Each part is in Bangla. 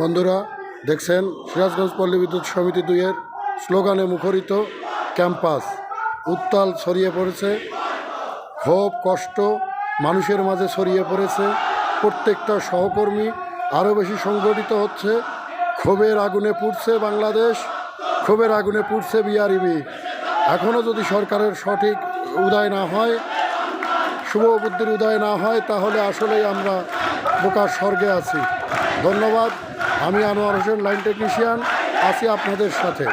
বন্ধুরা, দেখছেন? সিরাজগঞ্জ পল্লী বিদ্যুৎ সমিতি দুইয়ের স্লোগানে মুখরিত ক্যাম্পাস। উত্তাল ছড়িয়ে পড়েছে। ক্ষোভ, কষ্ট মানুষের মাঝে ছড়িয়ে পড়েছে। প্রত্যেকটা সহকর্মী আরও বেশি সংগঠিত হচ্ছে। ক্ষোভের আগুনে পুড়ছে বাংলাদেশ। ক্ষোভের আগুনে পুড়ছে বিআরইবি। এখনও যদি সরকারের সঠিক উদয় না হয়, শুভ বুদ্ধির উদয় না হয়, তাহলে আসলেই আমরা বোকার স্বর্গে আছি। ধন্যবাদ। আমি আনোয়ার হোসেন লাইন টেকনিশিয়ান। আছি আপনাদের সাথে।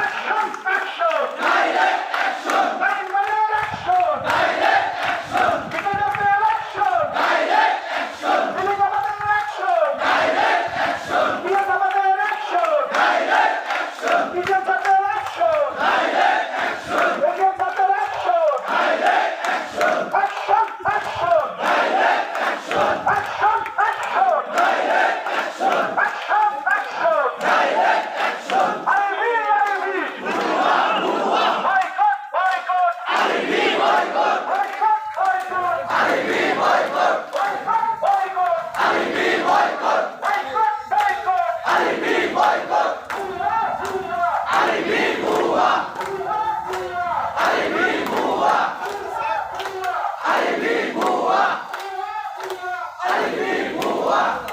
와.